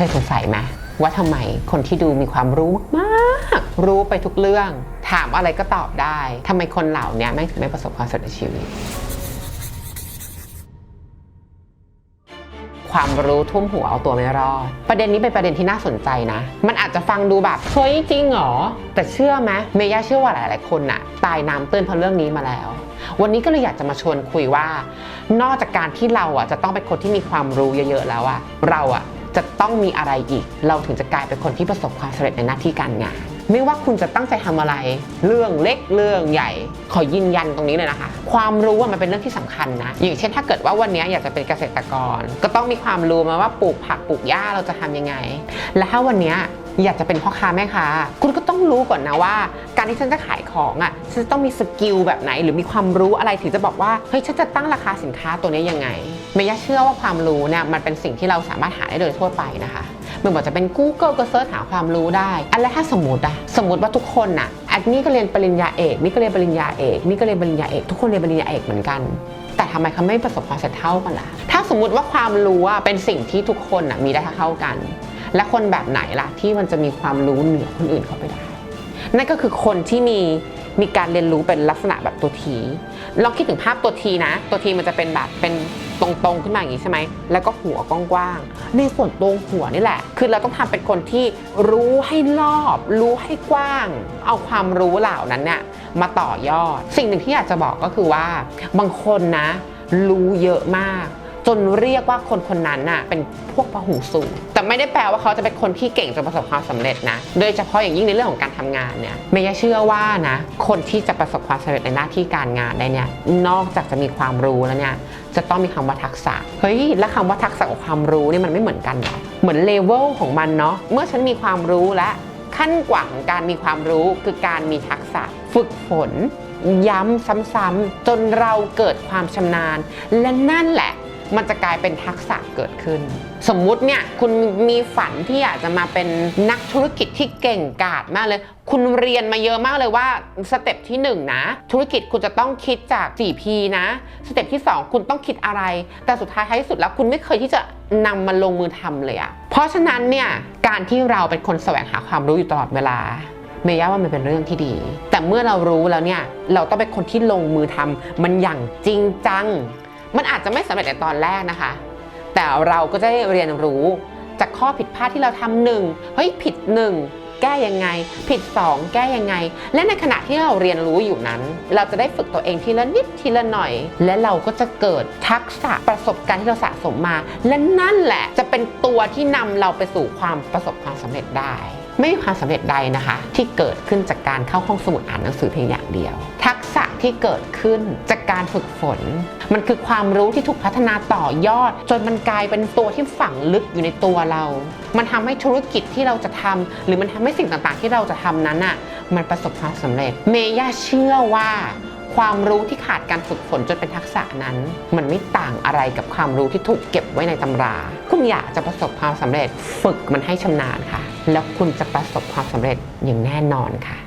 เคยสงสัยไหมว่าทำไมคนที่ดูมีความรู้มากๆรู้ไปทุกเรื่อง ถามอะไรก็ตอบได้ทำไมคนเหล่านี้ไม่ถึงไม่ประสบความสำเร็จในชีวิต ความรู้ทุ่มหัวเอาตัวไม่รอด ประเด็นนี้เป็นประเด็นที่น่าสนใจนะ มันอาจจะฟังดูแบบเฮ้ยจริงเหรอ แต่เชื่อไหมเมย่าเชื่อว่าหลาย ๆ คนน่ะ ตายน้ำตื้นเพราะเรื่องนี้มาแล้ววันนี้ก็เลยอยากจะมาชวนคุยว่า นอกจากการที่เราอะจะต้องเป็นคนที่มีความรู้เยอะๆแล้วอะเราอะ จะต้องมีอะไรอีก เราถึงจะกลายเป็นคนที่ประสบความสำเร็จในหน้าที่การงาน ไม่ว่าคุณจะตั้งใจทำอะไร เรื่องเล็กเรื่องใหญ่ ขอยืนยันตรงนี้เลยนะคะ ความรู้ว่ามันเป็นเรื่องที่สำคัญนะ อย่างเช่นถ้าเกิดว่าวันนี้อยากจะเป็นเกษตรกร ก็ต้องมีความรู้มาว่าปลูกผักปลูกหญ้าเราจะทำยังไง และถ้าวันนี้ อยากจะเป็นพ่อค้าแม่ค้าคุณก็ต้องรู้ก่อนนะว่า การที่ฉันจะขายของอะฉันจะต้องมีสกิลแบบไหน หรือมีความรู้อะไรถึงจะบอกว่าเฮ้ยฉันจะตั้งราคาสินค้าตัวนี้ยังไงเมย่าเชื่อว่าความรู้เนี่ยมันเป็นสิ่งที่เราสามารถหาได้โดยทั่วไปนะคะไม่ว่าจะเป็น Google ก็เซิร์ชหาความรู้ได้อันแล้วถ้าสมมติอะสมมติว่าทุกคนน่ะอันนี้ก็เรียนปริญญาเอกนี่ก็เรียนปริญญาเอกนี่ก็เรียนปริญญาเอกทุกคนเรียนปริญญาเอกเหมือนกันแต่ทำไมเขาไม่ประสบความสำเร็จเท่ากันล่ะ ถ้าสมมติว่าความรู้อะเป็นสิ่งที่ทุกคนน่ะมีได้เท่ากัน และคนแบบไหนล่ะที่มันจะมีความรู้เหนือคนอื่นเข้าไปได้ นั่นก็คือคนที่มีมีการเรียนรู้เป็นลักษณะแบบตัวทีลองคิดถึงภาพตัวทีนะ ตัวทีมันจะเป็นแบบเป็นตรงๆขึ้นมาอย่างนี้ใช่ไหม แล้วก็หัวกว้างๆ ในส่วนตรงหัวนี่แหละ คือเราต้องทำเป็นคนที่รู้ให้รอบ รู้ให้กว้าง เอาความรู้เหล่านั้นเนี่ยมาต่อยอด สิ่งหนึ่งที่อยากจะบอกก็คือว่า บางคนนะ รู้เยอะมาก จนเรียกว่าคนคนนั้นน่ะเป็นพวกพหูสูงแต่ไม่ได้แปลว่าเขาจะเป็นคนที่เก่งจนประสบความสำเร็จนะ โดยเฉพาะอย่างยิ่งในเรื่องของการทำงานเนี่ยเมย์เชื่อว่านะคนที่จะประสบความสำเร็จในหน้าที่การงานได้เนี่ยนอกจากจะมีความรู้แล้วเนี่ยจะต้องมีคำว่าทักษะเฮ้ยแล้วคำว่าทักษะกับความรู้เนี่ยมันไม่เหมือนกันหรอเหมือนเลเวลของมันเนาะเมื่อฉันมีความรู้และขั้นกว่าของการมีความรู้คือการมีทักษะฝึกฝนย้ำซ้ำๆจนเราเกิดความชำนาญ และนั่นแหละ มันจะกลายเป็นทักษะเกิดขึ้น สมมุติเนี่ยคุณมีฝันที่อยากจะมาเป็นนักธุรกิจที่เก่งกาจมากเลย คุณเรียนมาเยอะมากเลยว่าสเต็ปที่1นะธุรกิจคุณจะต้องคิดจาก 4P นะ สเต็ปที่ 2 คุณต้องคิดอะไร แต่สุดท้ายท้ายสุดแล้วคุณไม่เคยที่จะนำมาลงมือทำเลยอะเพราะฉะนั้นเนี่ยการที่เราเป็นคนแสวงหาความรู้อยู่ตลอดเวลาเมย่าว่ามันเป็นเรื่องที่ดี แต่เมื่อเรารู้แล้วเนี่ย เราต้องเป็นคนที่ลงมือทำมันอย่างจริงจัง มันอาจจะไม่สำเร็จในตอนแรกนะคะ แต่เราก็จะได้เรียนรู้จากข้อผิดพลาดที่เราทำหนึ่งเฮ้ยผิดหนึ่งแก้ยังไง ผิด 2 แก้ยังไง และในขณะที่เราเรียนรู้อยู่นั้น เราจะได้ฝึกตัวเองทีละนิดทีละหน่อย และเราก็จะเกิดทักษะประสบการณ์ที่เราสะสมมา และนั่นแหละจะเป็นตัวที่นำเราไปสู่ความประสบความสำเร็จได้ ไม่มีความสำเร็จใดนะคะ ที่เกิดขึ้นจากการเข้าห้องสมุดอ่านหนังสือเพียงอย่างเดียว ที่เกิดขึ้นจากการฝึกฝน มันคือความรู้ที่ถูกพัฒนาต่อยอด จนมันกลายเป็นตัวที่ฝังลึกอยู่ในตัวเรา มันทำให้ธุรกิจที่เราจะทำหรือมันทำให้สิ่งต่างๆ ที่เราจะทำนั้นอะมันประสบความสำเร็จ เมย่าเชื่อว่าความรู้ที่ขาดการฝึกฝนจนเป็นทักษะนั้น มันไม่ต่างอะไรกับความรู้ที่ถูกเก็บไว้ในตำรา คุณอยากจะประสบความสำเร็จ ฝึกมันให้ชำนาญค่ะ แล้วคุณจะประสบความสำเร็จอย่างแน่นอนค่ะ